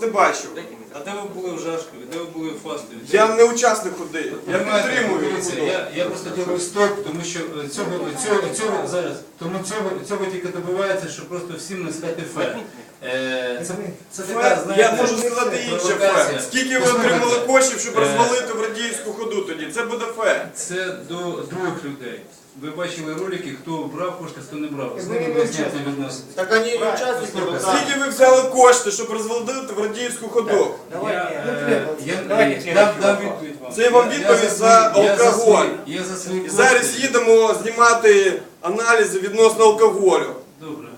Не бачив. А де ви були в Жашкові, де ви були в Фастові? Я не учасник ходи. Я підтримую. дивіться. Я, я просто ділаю стоп, тому що е, цього, цього, цього зараз, тому цього, цього тільки добивається, що просто всім не сказати фе. Е, це, це така, знаєте, Я можу сказати інше провокація. фе. Скільки ви отримали коштів, щоб е, розвалити в радійську ходу тоді? Це буде фе. Це до двох людей. Ви бачили ролики, хто брав кошти, хто не брав. З ними не виясняти учасники. відносини. Так они и участники. Слушай. Скільки ви взяли кошти, щоб розвалити в радійську ходу? Я, не е, треба. я, я дам, дам відповідь вам. Це вам відповідь за алкоголь. Я за свої І кошти. зараз їдемо знімати аналізи відносно алкоголю. Добре,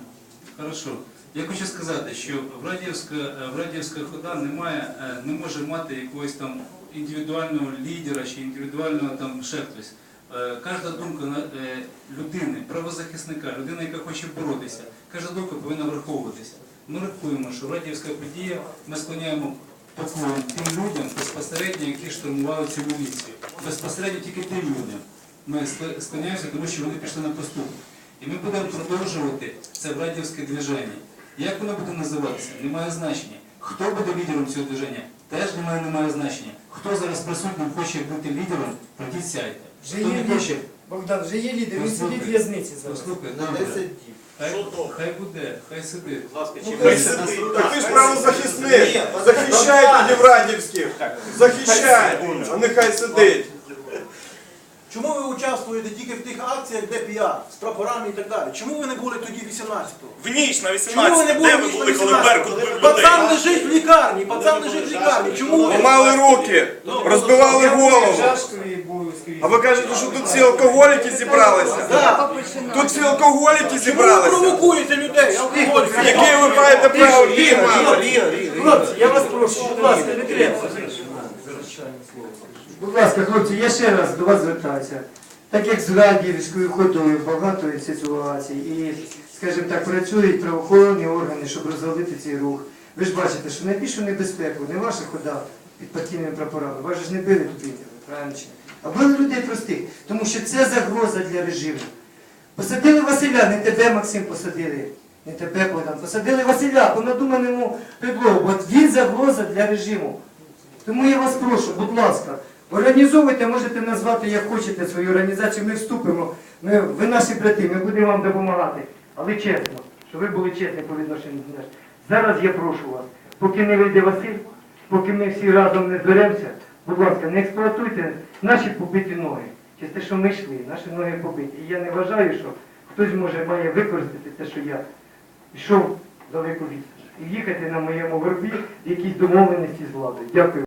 хорошо. Я хочу сказати, що Врадіївська, е, Врадіївська хода не, має, е, не може мати якогось там індивідуального лідера чи індивідуального там ще хтось. Е, Кожна думка е, людини, правозахисника, людина, яка хоче боротися, кожна думка повинна враховуватися. Ми рахуємо, що Врадіївська подія ми склоняємо поклон тим людям безпосередньо, які штурмували цю міліцію. Безпосередньо тільки тим людям. Ми склоняємося, тому що вони пішли на поступок. І ми будемо продовжувати це Врадіївське движення. Як воно буде називатися? Немає значення. Хто буде лідером цього движення? Теж немає, немає значення. Хто зараз присутнім хоче бути лідером, прийдіть сядьте. Вже Хто є не хоче. Богдан, вже є лідер, він Послухай. сидить в в'язниці зараз. послухай, На добре. 10 діб. Хай, хай буде, хай сидить. Ну. Так ви ж правозахисник. Захищай тоді Врадівських. Захищай, а нехай сидить. Чому ви участвуєте тільки в тих акціях, де піар, з прапорами і так далі? Чому ви не були тоді 18-го? В ніч на 18. Чому ви не були де ви ніч на були, коли 18-го? Беркут бив людей? Пацан лежить в лікарні, пацан лежить в лікарні. Чому ви? Ламали руки, розбивали Я був в голову. А ви кажете, що тут всі алкоголіки зібралися? Да. Тут всі алкоголіки Чому ви зібралися. провокуєте людей? Алкоголь. Яке ви маєте право піймати? Хлопці, я вас прошу, будь ласка, не треба. Будь ласка, хлопці, я ще раз до вас звертаюся. Так як з Радіївською ходою багато ситуацій і, скажімо так, працюють правоохоронні органи, щоб розвалити цей рух. Ви ж бачите, що найбільшу небезпеку не ваша хода під партійними прапорами. Вас ж не били тут правильно? А били людей простих, тому що це загроза для режиму. Посадили Василя, не тебе, Максим, посадили. Не тебе, Богдан. Посадили Василя по надуманому предлогу. От він загроза для режиму. Тому я вас прошу, будь ласка, організовуйте, можете назвати як хочете свою організацію, ми вступимо. Ми, ви наші брати, ми будемо вам допомагати. Але чесно, щоб ви були чесні по відношенню до нас. Зараз я прошу вас, поки не вийде Василь, поки ми всі разом не зберемося, будь ласка, не експлуатуйте наші побиті ноги. Через те, що ми йшли, наші ноги побиті. І я не вважаю, що хтось може має використати те, що я йшов далеко від і їхати на моєму горбі в якісь домовленості з владою. Дякую.